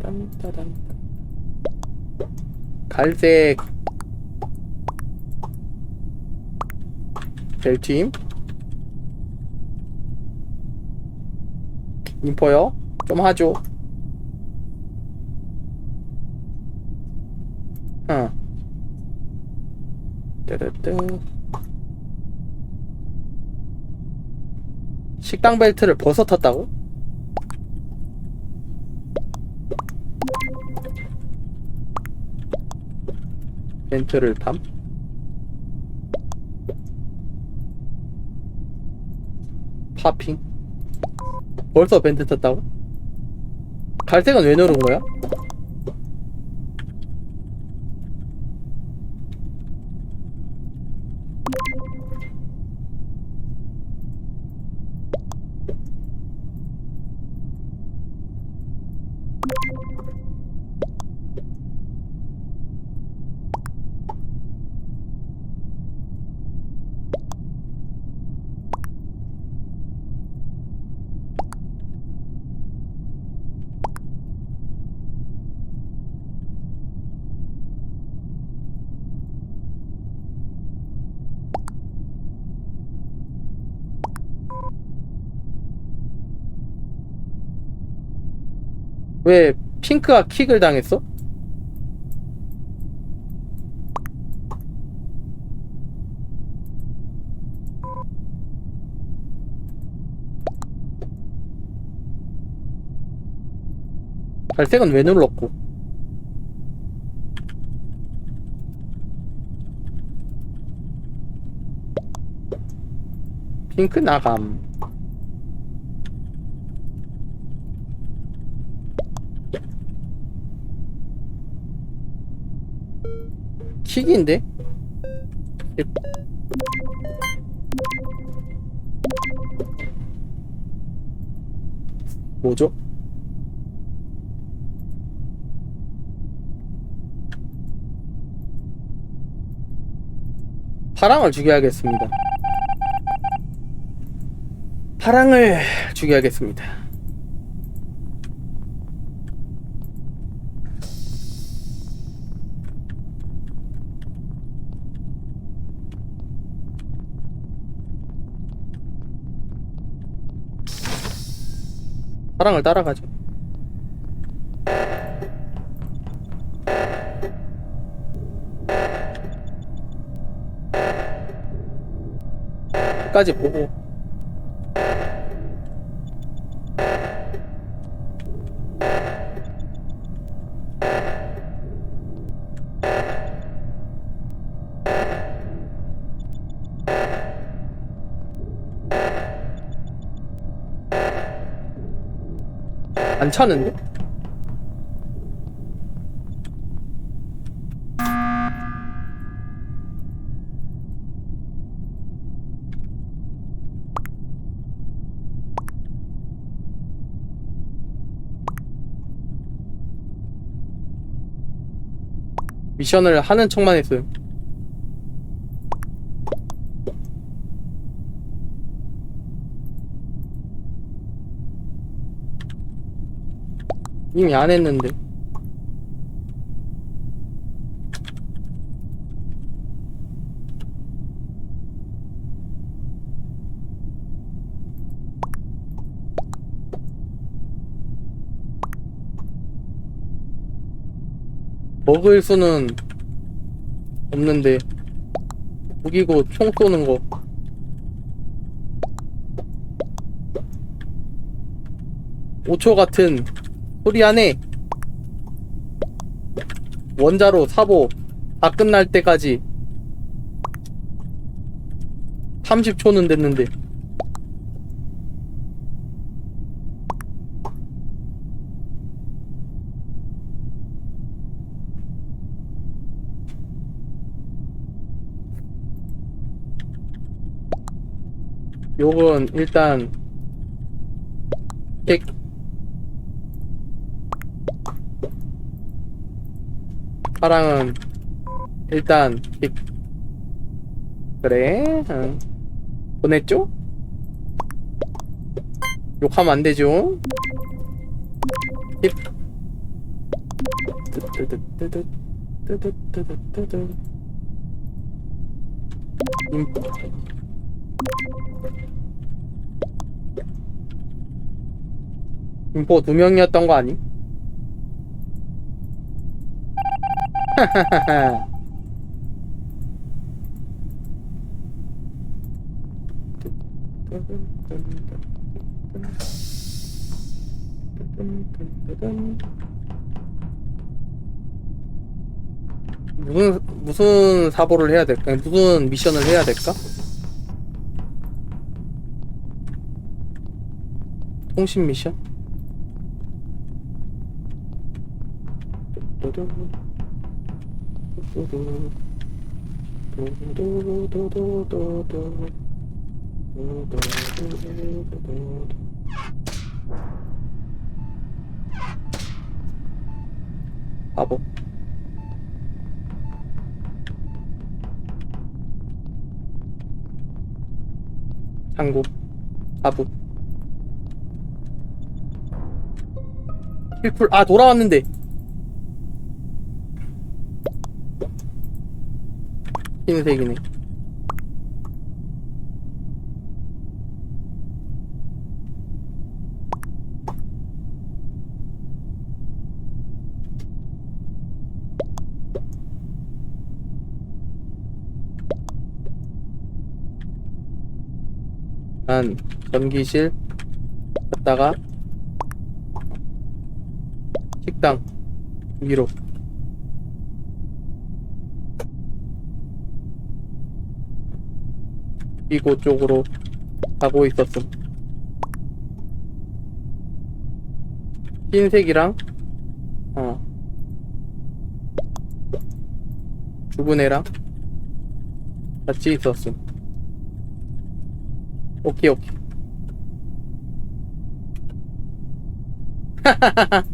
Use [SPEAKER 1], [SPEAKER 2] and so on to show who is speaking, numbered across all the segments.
[SPEAKER 1] 딴따단. 갈색. 벨트임? 인포요? 좀 하죠. 어 식당 벨트를 벗어 탔다고? 벤트를 탐? 파핑? 벌써 벤트 탔다고? 갈색은 왜 누른 거야? 왜 핑크가 킥을 당했어? 갈색은 왜 눌렀고? 핑크 나감. 킥인데? 뭐죠? 파랑을 죽여야겠습니다. 파랑을 죽여야겠습니다. 파랑을 따라가죠. 끝까지 보고 안 차는데? 미션을 하는 척만 했어요. 이미 안 했는데. 먹을 수는 없는데 무기고 총 쏘는 거 오초 같은 소리 안에 원자로 사보 다 끝날 때까지. 30초는 됐는데. 요건 일단 객 파랑은 일단 객 그래 응. 보냈죠? 욕하면 안 되죠 힙. 인포. 인포 두 명이었던 거 아니? 무슨 무슨 사보를 해야 될까? 무슨 미션을 해야 될까? 통신 미션? 바보 창고 바보 힐풀 아 돌아왔는데 흰색이네. 난 전기실 갔다가 식당 위로 이곳 쪽으로 가고 있었음. 흰색이랑 어 죽은 애랑 같이 있었음. 오케이 오케이.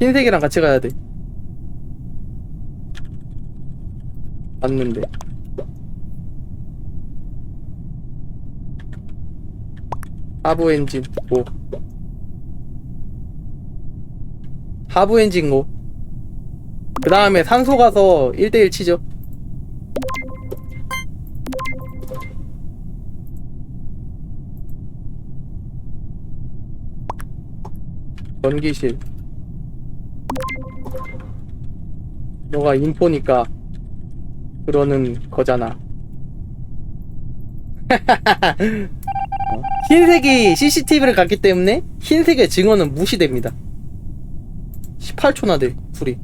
[SPEAKER 1] 흰색이랑 같이 가야 돼 맞는데. 하부 엔진 고 하부 엔진 고그 다음에 산소 가서 1대1 치죠. 전기실. 너가 인포니까 그러는 거잖아. 어, 흰색이 CCTV를 갔기 때문에 흰색의 증언은 무시됩니다. 18초나 돼 둘이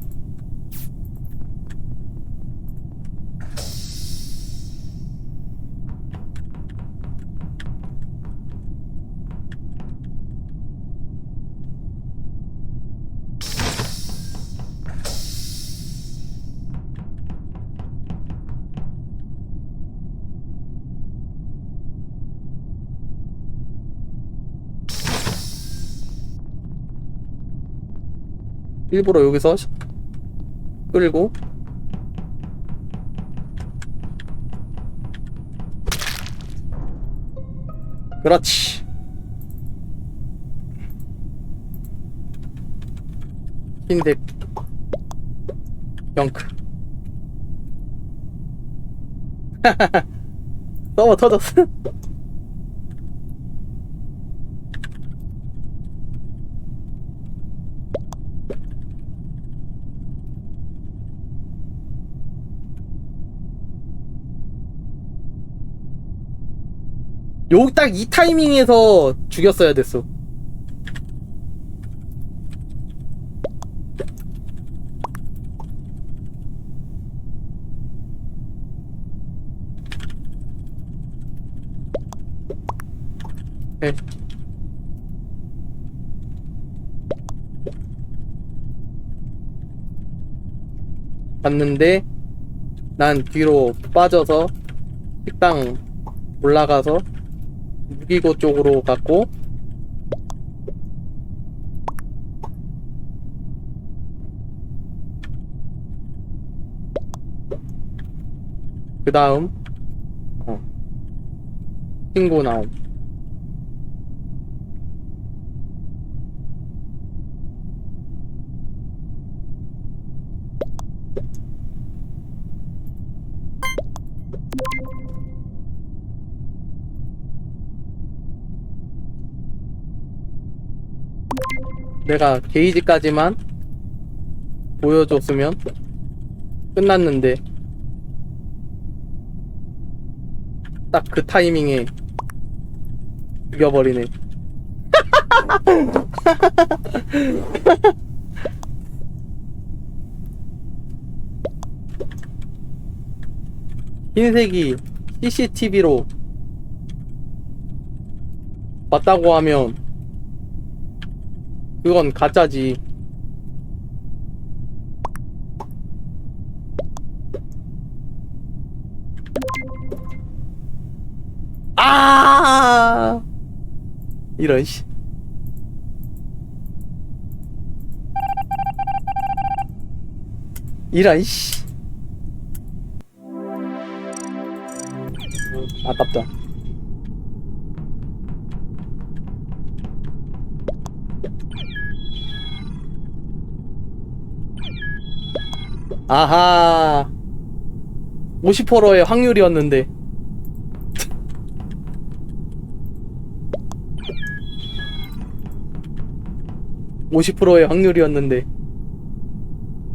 [SPEAKER 1] 일부러 여기서 시- 끌고. 그렇지. 흰색 영크. 서버 터졌어 요 딱 이 타이밍에서 죽였어야 됐어. 네. 갔는데 난 뒤로 빠져서 식당 올라가서 무기고 쪽으로 갔고 그 다음 어. 친구 나옴. 내가 게이지까지만 보여줬으면 끝났는데 딱 그 타이밍에 죽여버리네. 흰색이 CCTV로 봤다고 하면 그건 가짜지. 아! 이런 씨. 이런 씨. 아깝다. 아하. 50%의 확률이었는데. (50%의) 확률이었는데